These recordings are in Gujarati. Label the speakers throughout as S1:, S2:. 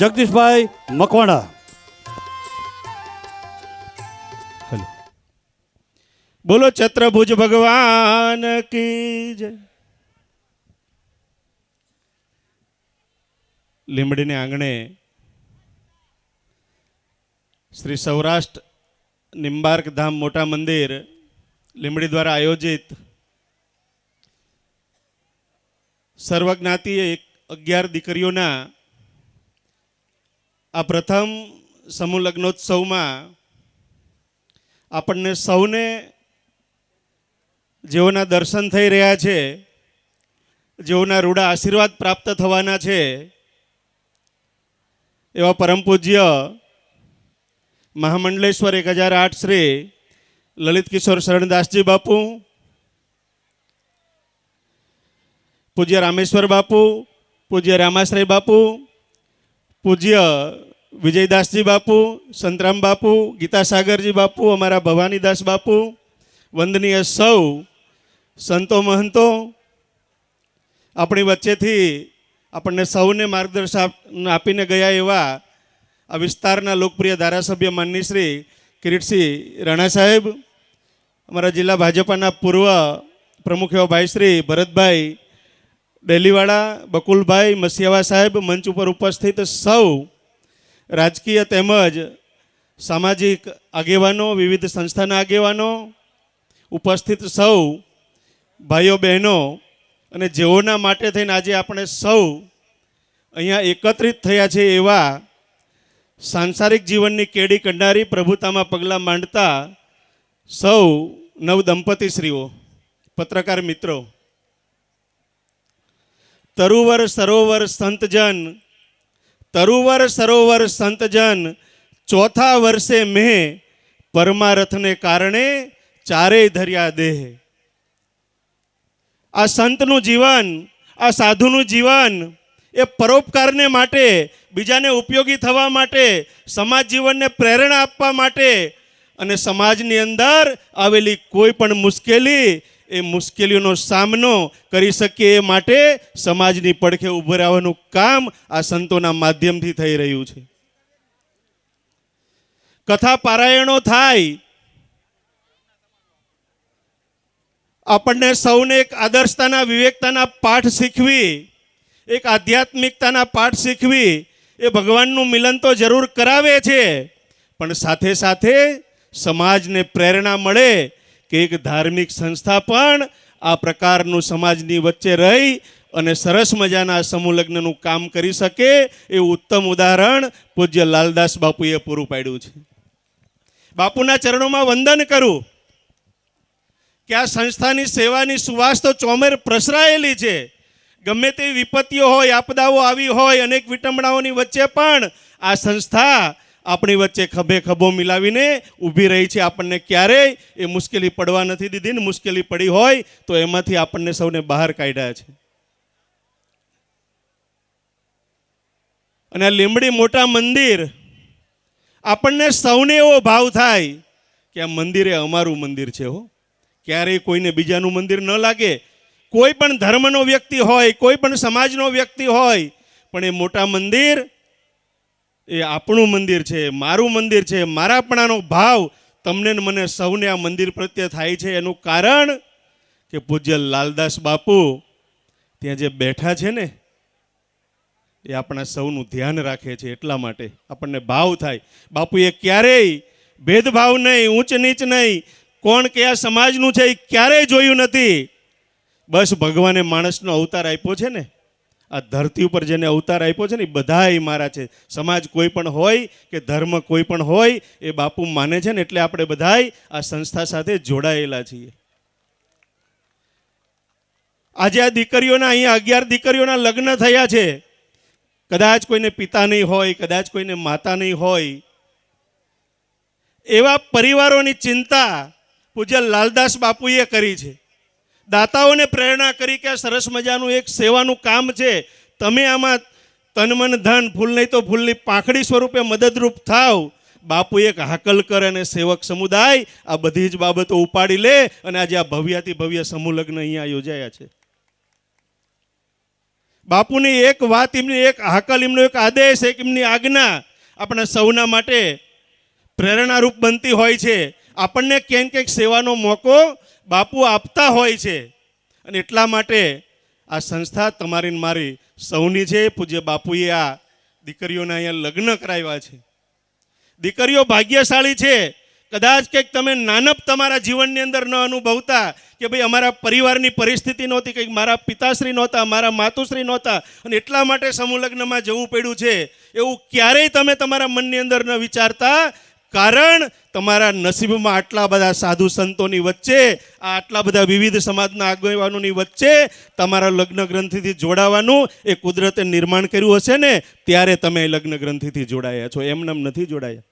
S1: જગદીશભાઈ મકવાણા.
S2: બોલો ચત્રભુજ ભગવાન કી જય. લીમડીને આંગણે શ્રી સૌરાષ્ટ્ર નિંબાર્ક ધામ મોટા મંદિર લીમડી દ્વારા આયોજિત સર્વજ્ઞાતિએ અગિયાર દીકરીઓના આ પ્રથમ સમૂહ લગ્નોત્સવમાં આપણને સૌને જેઓના દર્શન થઈ રહ્યા છે, જેઓના રૂડા આશીર્વાદ પ્રાપ્ત થવાના છે, એવા પરમ પૂજ્ય મહામંડલેશ્વર એક હજાર આઠ શ્રી લલિત કિશોર શરણદાસજી બાપુ, પૂજ્ય રામેશ્વર બાપુ, પૂજ્ય રામાશ્રય બાપુ પૂજ્ય વિજયદાસજી બાપુ, સંતરામ બાપુ, ગીતાસાગરજી બાપુ, અમારા ભવાનીદાસ બાપુ, વંદનીય સૌ સંતો મહંતો, આપણી વચ્ચેથી આપણને સૌને માર્ગદર્શન આપીને ગયા એવા આ વિસ્તારના લોકપ્રિય ધારાસભ્ય માનની શ્રી કિરીટસિંહ રાણા સાહેબ, અમારા જિલ્લા ભાજપાના પૂર્વ પ્રમુખ એવા ભાઈ શ્રી ભરતભાઈ ડેલીવાળા બકુલભાઈ મસિયાવા સાહેબ મંચ ઉપર ઉપસ્થિત સૌ રાજકીય તેમજ સામાજિક આગેવાનો, વિવિધ સંસ્થાના આગેવાનો, ઉપસ્થિત સૌ ભાઈઓ બહેનો અને જેઓના માટે થઈને આજે આપણે સૌ અહીંયા એકત્રિત થયા છે એવા સાંસારિક જીવનની કેડી કંડારી પ્રભુતામાં પગલાં માંડતા સૌ નવ દંપતીશ્રીઓ, પત્રકાર મિત્રો. તરુવર સરોવર સંતજન તરુવર સરોવર સંતજન ચોથા વર્ષે મેં પરમારથને કારણે ચારેય ધર્યા દેહ. આ સંતનું જીવન, આ સાધુનું જીવન, એ પરોપકારને માટે, બીજાને ઉપયોગી થવા માટે, સમાજ જીવનને પ્રેરણા આપવા માટે અને સમાજની અંદર આવેલી કોઈ પણ મુશ્કેલી એ મુશ્કેલીઓનો સામનો કરી શકીએ એ માટે સમાજની પડખે ઊભું રહેવાનું કામ આ સંતોના માધ્યમથી થઈ રહ્યું છે. કથા પારાયણો થાય. આપણને સૌને એક આદર્શતાના, વિવેકતાના પાઠ શીખવી, એક આધ્યાત્મિકતાના પાઠ શીખવી, એ ભગવાનનું મિલન તો જરૂર કરાવે છે. પણ સાથે સાથે સમાજને પ્રેરણા મળે કે એક ધાર્મિક સંસ્થા પણ આ પ્રકારનું સમાજની વચ્ચે રહી અને સરસ મજાના સમૂહ લગ્નનું કામ કરી શકે એ ઉત્તમ ઉદાહરણ પૂજ્ય લાલદાસ બાપુએ પૂરું પાડ્યું છે. બાપુના ચરણોમાં વંદન કરું. કે આ સંસ્થાની સેવાની સુવાસ તો ચોમેર પ્રસરાયેલી છે. ગમે તેવી વિપત્તિઓ હોય, આપદાઓ આવી હોય, અનેક વિટંબણાઓની વચ્ચે પણ આ સંસ્થા આપણી વચ્ચે ખભે ખભો મિલાવીને ઊભી રહી છે આપણને ક્યારેય એ મુશ્કેલી પડવા નથી દીધી. ને મુશ્કેલી પડી હોય તો એમાંથી આપણને સૌને બહાર કાઢ્યા છે. અને આ લીંબડી મોટા મંદિર આપણને સૌને એવો ભાવ થાય કે આ મંદિર એ અમારું મંદિર છે હો. ક્યારેય કોઈને બીજાનું મંદિર ન લાગે. કોઈ પણ ધર્મનો વ્યક્તિ હોય, કોઈ પણ સમાજનો વ્યક્તિ હોય, પણ એ મોટા મંદિર એ આપણું મંદિર છે, મારું મંદિર છે, મારાપણાનો ભાવ તમને ને મને સૌને આ મંદિર પ્રત્યે થાય છે. એનું કારણ કે પૂજ્ય લાલદાસ બાપુ ત્યાં જે બેઠા છે ને, એ આપણા સૌનું ધ્યાન રાખે છે એટલા માટે આપણને ભાવ થાય. બાપુએ ક્યારેય ભેદભાવ નહીં, ઊંચ નીચ નહીં, કોણ કયા સમાજનું છે એ ક્યારેય જોયું નથી. બસ ભગવાને માણસનો અવતાર આપ્યો છે ને આ ધરતી ઉપર જેને અવતાર આપ્યો છે ને, એ બધાય મારા છે. સમાજ કોઈ પણ હોય કે ધર્મ કોઈ પણ હોય, એ બાપુ માને છે ને, એટલે આપણે બધાય આ સંસ્થા સાથે જોડાયેલા છીએ. આજે આ દીકરીઓના, અહીંયા અગિયાર દીકરીઓના લગ્ન થયા છે. કદાચ કોઈને પિતા નહીં હોય, કદાચ કોઈને માતા નહીં હોય. એવા પરિવારોની ચિંતા પૂજ્ય લાલદાસ બાપુએ કરી છે. દાતાઓને પ્રેરણા કરી કે આ સરસ મજાનું એક સેવાનું કામ છે. તમે આમાં તન મન ધન ફૂલ નહીં તો ફૂલની પાંખડી સ્વરૂપે મદદરૂપ થાવ. બાપુ એક હાકલ કરે અને સેવક સમુદાય, આ બધી જ બાબતો ઉપાડી લે અને આજે આ ભવ્યાથી ભવ્ય સમૂહ લગ્ન અહીંયા યોજાયા છે. બાપુની એક વાત, એમની એક હાકલ, એમનો એક આદેશ, એક એમની આજ્ઞા આપણા સૌના માટે પ્રેરણારૂપ બનતી હોય છે. આપણને ક્યાંક ક્યાંક સેવાનો મોકો બાપુ આપતા હોય છે. અને એટલા માટે આ સંસ્થા તમારી મારી સૌની છે, પૂજ્ય બાપુએ આ દીકરીઓના અહીંયા લગ્ન કરાવ્યા છે. દીકરીઓ ભાગ્યશાળી છે. કદાચ કંઈક તમે નાનપ તમારા જીવનની અંદર ન અનુભવતા કે ભાઈ અમારા પરિવારની પરિસ્થિતિ નહોતી, કંઈક મારા પિતાશ્રી નહોતા, મારા માતુશ્રી નહોતા, અને એટલા માટે સમૂહ લગ્નમાં જવું પડ્યું છે. એવું ક્યારેય તમે તમારા મનની અંદર ન વિચારતા કારણ તમારા નસીબમાં આટલા બધા સાધુ સંતોની વચ્ચે, આ આટલા બધા વિવિધ સમાજના આગેવાનોની વચ્ચે તમારા લગ્ન ગ્રંથિથી જોડાવાનું એ કુદરતે નિર્માણ કર્યું હશે ને, ત્યારે તમે લગ્ન ગ્રંથિથી જોડાયા છો. એમનેમ નથી જોડાયા.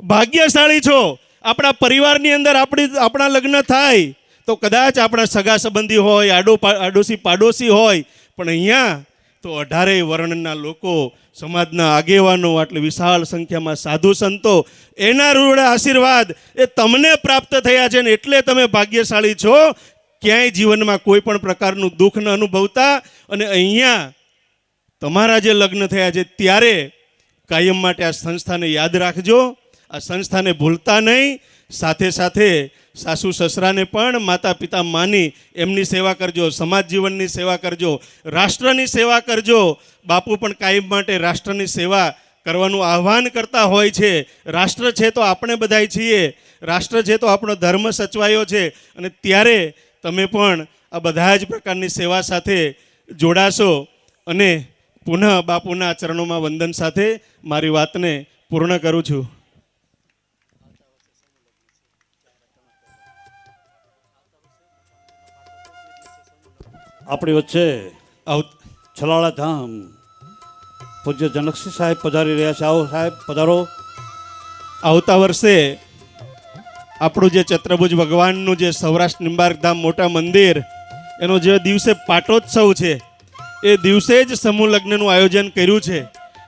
S2: ભાગ્યશાળી છો. આપણા પરિવારની અંદર આપણી, આપણા લગ્ન થાય. તો કદાચ આપણા સગા સંબંધી હોય, આડો આડોશી પાડોશી હોય, પણ અહીંયા તો અઢારેય વર્ણના લોકો સમાજના આગેવાનો આટલી વિશાળ સંખ્યામાં સાધુ સંતો, એના રૂડા આશીર્વાદ એ તમને પ્રાપ્ત થયા છે ને એટલે તમે ભાગ્યશાળી છો. ક્યાંય જીવનમાં કોઈ પણ પ્રકારનું દુઃખ ન અનુભવતા અને અહીંયા તમારા જે લગ્ન થયા છે, ત્યારે કાયમ માટે આ સંસ્થાને યાદ રાખજો. આ સંસ્થાને ભૂલતા નહીં. સાથે સાથે સાસુ સસરાને પણ માતા પિતા માની એમની સેવા કરજો, સમાજ જીવનની સેવા કરજો, રાષ્ટ્રની સેવા કરજો. બાપુ પણ કાયમ માટે રાષ્ટ્રની સેવા કરવાનું આહ્વાન કરતા હોય છે. રાષ્ટ્ર છે તો આપણે બધાય છીએ. રાષ્ટ્ર છે તો આપણો ધર્મ સચવાયો છે. અને ત્યારે તમે પણ આ બધા જ પ્રકારની સેવા સાથે જોડાશો. અને પુનઃ બાપુના ચરણોમાં વંદન સાથે મારી વાતને પૂર્ણ કરું છું.
S1: આપણી વચ્ચે
S2: આવ
S1: છલાળા ધામ પૂજ્ય જનકસિંહ સાહેબ પધારી રહ્યા છે. આવો સાહેબ પધારો.
S2: આવતા વર્ષે આપણું જે ચત્રભુજ ભગવાનનું જે સૌરાષ્ટ્ર નિંબાર્ક ધામ મોટા મંદિર એનો જે દિવસે પાટોત્સવ છે એ દિવસે જ સમૂહ લગ્નનું આયોજન કર્યું છે.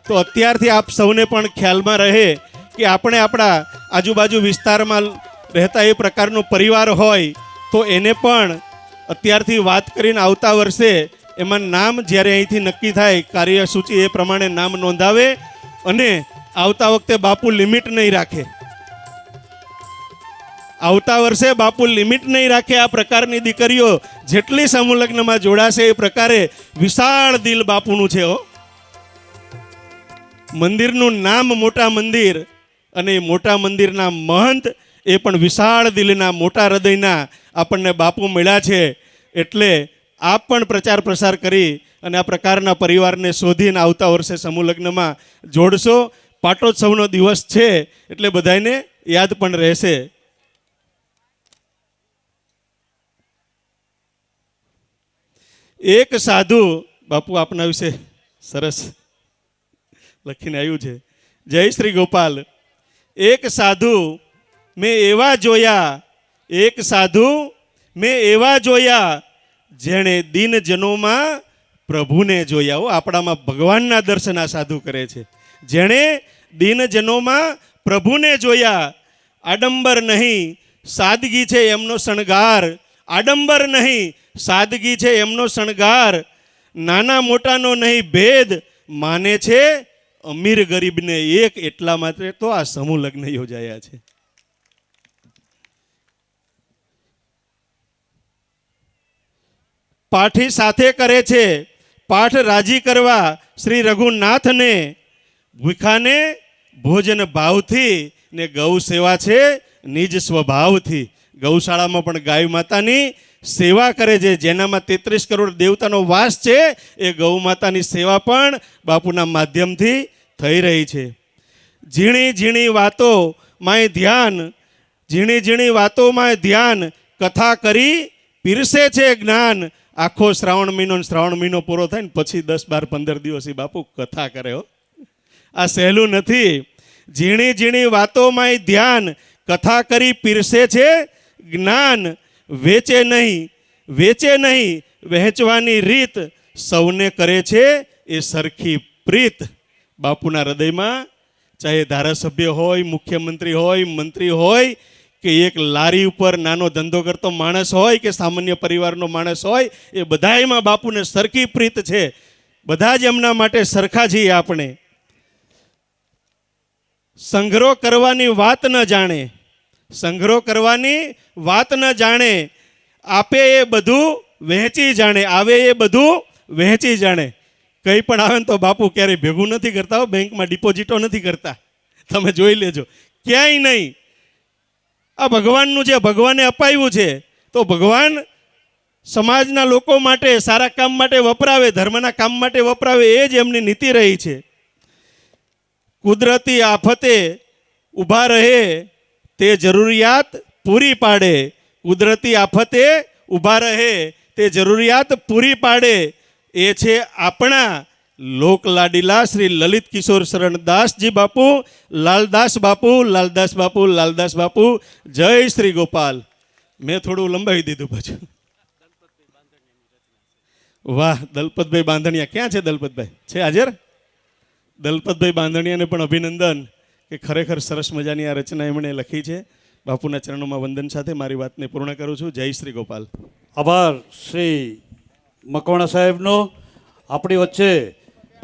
S2: તો અત્યારથી આપ સૌને પણ ખ્યાલમાં રહે કે આપણે આપણા આજુબાજુ વિસ્તારમાં રહેતા એ પ્રકારનો પરિવાર હોય તો એને પણ અત્યારથી વાત કરીને આવતા વર્ષે એમાં નામ જ્યારે અહીંથી નક્કી થાય, કાર્યસૂચિ એ પ્રમાણે નામ નોંધાવે અને આવતા વખતે બાપુ લિમિટ નહીં રાખે. આવતા વર્ષે બાપુ લિમિટ નહીં રાખે આ પ્રકારની દીકરીઓ જેટલી સમૂહલગ્નમાં જોડાશે એ પ્રકારે વિશાળ દિલ બાપુનું છે હો. મંદિરનું નામ મોટા મંદિર અને મોટા મંદિરના મહંત એ પણ વિશાળ દિલના, મોટા હૃદયના આપણને બાપુ મળ્યા છે. એટલે આપ પણ પ્રચાર પ્રસાર કરી અને આ પ્રકારના પરિવારને શોધીને આવતા વર્ષે સમૂહ લગ્નમાં જોડશો. પાટોત્સવનો દિવસ છે એટલે બધાને યાદ પણ રહેશે. એક સાધુ, બાપુ આપના વિશે સરસ લખીને આવ્યું છે. જય શ્રી ગોપાલ. એક સાધુ મેં એવા જોયા, એક સાધુ મેં એવા જોયા, જેણે દિનજનોમાં પ્રભુને જોયા. આપણામાં ભગવાનના દર્શન આ સાધુ કરે છે. જેણે દિનજનોમાં પ્રભુને જોયા, આડંબર નહીં, સાદગી છે એમનો શણગાર. આડંબર નહીં, સાદગી છે એમનો શણગાર. નાના મોટાનો નહીં, ભેદ માને છે અમીર ગરીબને એક. એટલા માટે તો આ સમૂહ લગ્ન યોજાયા છે. પાઠી સાથે કરે છે. પાઠ રાજી કરવા શ્રી રઘુનાથને ભૂખાને ભોજન ભાવથી ને ગૌ સેવા છે, નિજ સ્વભાવથી. ગૌશાળામાં પણ ગાય માતાની સેવા કરે છે. જેનામાં તેત્રીસ કરોડ દેવતાનો વાસ છે, એ ગૌ માતાની સેવા પણ બાપુના માધ્યમથી થઈ રહી છે. ઝીણી ઝીણી વાતો માય ધ્યાન, ઝીણી ઝીણી વાતોમાં ધ્યાન, કથા કરી પીરસે છે જ્ઞાન આખો શ્રાવણ મહિનો શ્રાવણ મહિનો પૂરો થાય ને પછી દસ, બાર, પંદર દિવસ એ બાપુ કથા કરે હો. આ સહેલું નથી. ઝીણી ઝીણી વાતોમાં ધ્યાન. કથા કરી પીરસે છે જ્ઞાન. વેચે નહીં. વેચે નહીં. વહેંચવાની રીત સૌને કરે છે એ સરખી પ્રીત. બાપુના હૃદયમાં, ચાહે ધારાસભ્ય હોય, મુખ્યમંત્રી હોય, મંત્રી હોય કે એક લારી ઉપર નાનો ધંધો કરતો માણસ હોય કે સામાન્ય પરિવારનો માણસ હોય, એ બધાયમાં બાપુને સરખી પ્રીત છે. બધા જ એમના માટે સરખા છીએ આપણે. સંગ્રહ કરવાની વાત ન જાણે. સંગ્રહ કરવાની વાત ન જાણે. આપે એ બધું વહેંચી જાણે. આવે એ બધું વહેંચી જાણે. કંઈ પણ આવે ને તો બાપુ ક્યારેય ભેગું નથી કરતા બેંકમાં ડિપોઝિટો નથી કરતા. તમે જોઈ લેજો. ક્યાંય નહીં. આ ભગવાનનું જે ભગવાને અપાયું છે. તો ભગવાન સમાજના લોકો માટે, સારા કામ માટે વપરાવે, ધર્મના કામ માટે વપરાવે, એ જ એમની નીતિ રહી છે. કુદરતી આફતે ઊભા રહે તે જરૂરિયાત પૂરી પાડે. કુદરતી આફતે ઊભા રહે તે જરૂરિયાત પૂરી પાડે. એ છે આપણા લોકલાડીલા શ્રી લલિત કિશોર શરણદાસજી બાપુ, લાલદાસ બાપુ લાલદાસ બાપુ લાલદાસ બાપુ, જય શ્રી ગોપાલ. મેં થોડું લંબાવી દીધું પાછું. વાહ, દલપતભાઈ બાંધણિયા. ક્યાં છે દલપતભાઈ? છે હાજર? દલપતભાઈ બાંધણિયાને પણ અભિનંદન કે ખરેખર સરસ મજાની આ રચના એમણે લખી છે. બાપુના ચરણોમાં વંદન સાથે મારી વાતને પૂર્ણ કરું છું. જય શ્રી ગોપાલ.
S1: આભાર શ્રી મકવાણા સાહેબનો. આપણી વચ્ચે